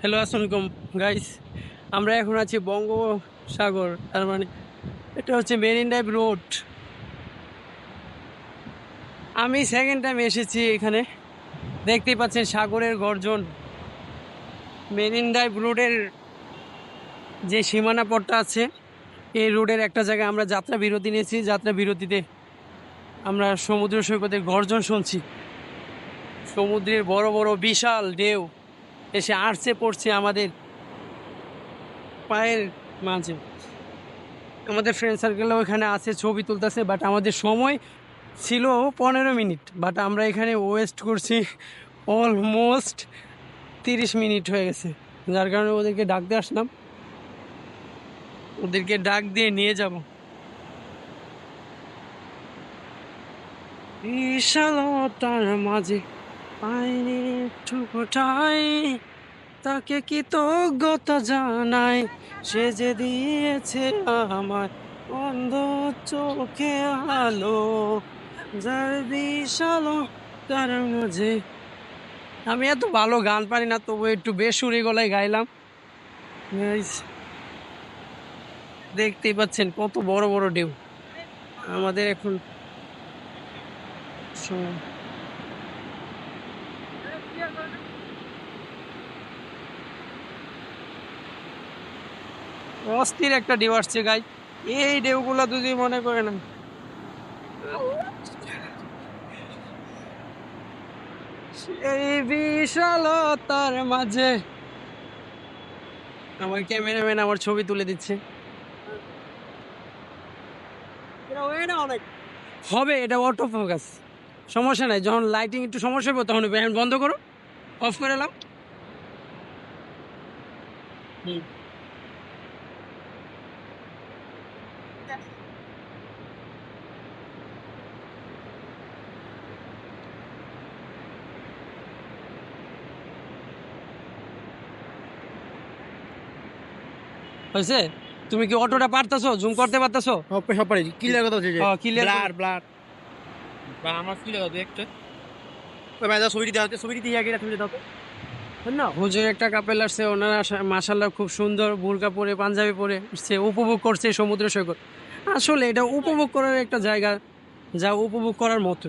Hello আসসালামাইকুম guys আমরা এখন আছি বঙ্গোপসাগর, তার মানে এটা হচ্ছে মেরিন ড্রাইভ রোড আমি সেকেন্ড টাইম এসেছি এখানে। দেখতেই পাচ্ছেন সাগরের গর্জন। মেরিন ড্রাইভ রোডের যে সীমানা পথটা আছে, এই রোডের একটা জায়গায় আমরা যাত্রা বিরতি নিয়েছি। যাত্রা বিরতিতে আমরা সমুদ্র সৈকতের গর্জন শুনছি। সমুদ্রের বড় বড় বিশাল ঢেউ। এসে আড়ছে পড়ছে আমাদের পায়ের মাঝে। আমাদের ফ্রেন্ড সার্কেলও এখানে আছে, ছবি তুলতেছে বাট আমাদের সময় ছিল পনেরো মিনিট বাট আমরা এখানে ওয়েস্ট করছি অলমোস্ট তিরিশ মিনিট হয়ে গেছে। যার কারণে ওদেরকে ডাকতে আসলাম। ওদেরকে ডাক দিয়ে নিয়ে যাব। বিশালতার মাঝে পাইনি ঠুকোটাই তাকে কৃতজ্ঞতা জানাই? সে যে দিয়েছে আমার অন্ধ চোখে আলো। যার বিশাল তার মাঝে। আমি এত ভালো গান পারি না, তবু একটু বেসুরি গলায় গাইলাম। দেখতেই পাচ্ছেন কত বড় বড় ঢেউ। আমাদের এখন অস্থির একটা ঢেউ আসছে গাই এই ঢেউগুলো যদি মনে করে না এই বিশালতার মাঝে। আমার ক্যামেরাম্যান আমার ছবি তুলে দিচ্ছে। হবে, এটা অটো ফোকাস সমস্যা নাই, যখন লাইটিং একটু সমস্যা হবে, তখন। এখন বন্ধ করো। অফ করে এলাম। হয়েছে? তুমি কি অটোটা পারতেছো? জুম করতে পারতেছো? সব পারি। ক্লিয়ার কথা হচ্ছে হ্যাঁ, ব্লার ব্লার। আমার ক্লিয়ার কথা একটা। ওই ভাই দাও ছবিটি দাও তো, ছবিটি দিয়ে আগে না হুজুর একটা কাপেল আসছে ওনারা মাসাল্লাহ খুব সুন্দর বুরকা পরে পাঞ্জাবি পরে সে উপভোগ করছে সমুদ্র সৈকত। আসলে এটা উপভোগ করার একটা জায়গা যা উপভোগ করার মতো।